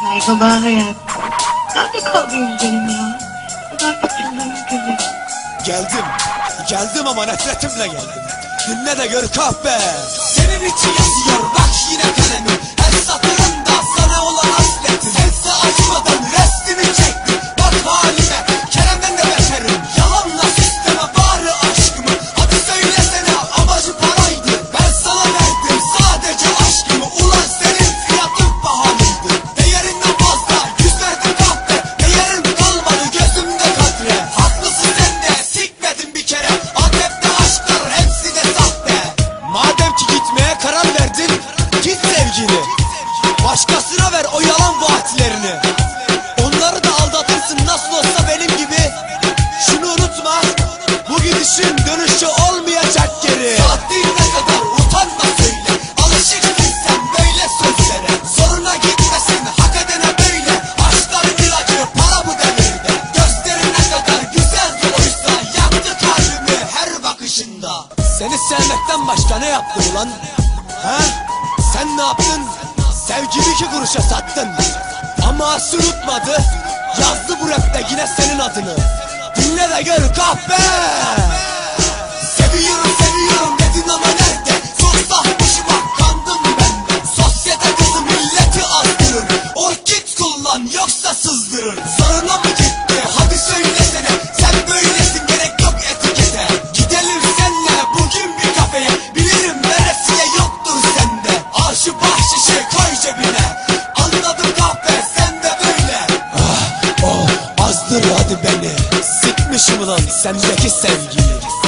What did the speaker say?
Saygılar ya. Nerede kaldın güzelim ya? Neden kaçırdın güzelim? Geldim, geldim ama nefretimle geldim. Dinle de gör kahpe. Senin için yazıyor Başkasına ver o yalan vaatlerini. Onları da aldatırsın nasıl olsa benim gibi. Şunu unutma, bu gidişin dönüşü olmayacak geri. Saatliğine kadar utanma söyle. Alışıksın sen böyle sözlere. Zoruna gitmesin hak edene böyle. Aşkların ilacı para bu devirde. Gözlerine kadar güzeldi oysa yaktı kalbimi her bakışında. Seni sevmekten başka ne yaptı ulan? Ha? Sen ne yaptın? Sevgimi iki kuruşa sattın. Ama asıl unutmadı Yazdı bu rapte yine senin adını. Dinle de gör kahpe. Seviyorum seviyorum dedin ama nerede? Sus bak başıma kandım ben. De Sosyete kızı milleti azdırır Orkid kullan yoksa sızdırır. Zarına mı git Sikmişim ulan sendeki sevgiyi.